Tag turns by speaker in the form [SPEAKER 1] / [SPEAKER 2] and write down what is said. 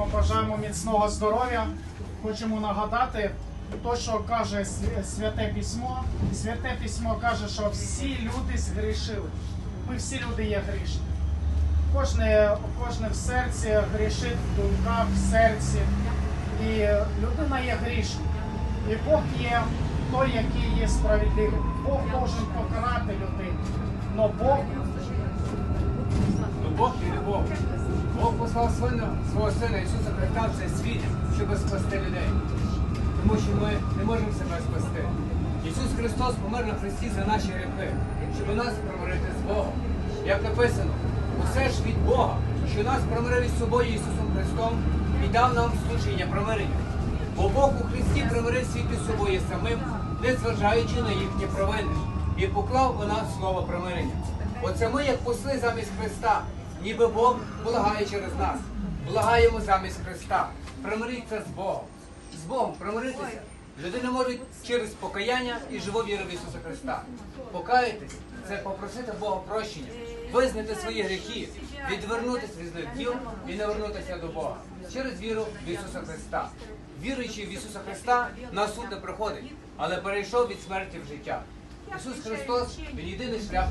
[SPEAKER 1] вам бажаємо міцного здоров'я. Хочемо нагадати то, що каже святе письмо. Святе письмо каже, що всі люди згрішили. Ми всі люди є грішні. Кожне, кожне в серці грішить, в думках, в серці. І людина є грішна. І Бог є той, який є справедливий. Бог може покарати людину. Но Бог
[SPEAKER 2] Ну, Бог є любов. Послав свого, сина Ісуса Христа в цей світ, щоб спасти людей. Тому що ми не можемо себе спасти. Ісус Христос помер на Христі за наші гріхи, щоб нас примирити з Богом. Як написано, усе ж від Бога, що нас примирив із собою Ісусом Христом і дав нам служіння примирення. Бо Бог у Христі примирив світ із собою самим, не зважаючи на їхні провини, і поклав у нас слово примирення. Оце ми, як посли замість Христа, ніби Бог благає через нас. Благаємо замість Христа. Примиріться з Богом. З Богом примиритися. Людина може через покаяння і живу віру в Ісуса Христа. Покаятись це попросити Бога прощення, визнати свої гріхи, відвернутися від злих і не вернутися до Бога через віру в Ісуса Христа. Віруючи в Ісуса Христа, на суд не приходить, але перейшов від смерті в життя. Ісус Христос Він єдиний шлях.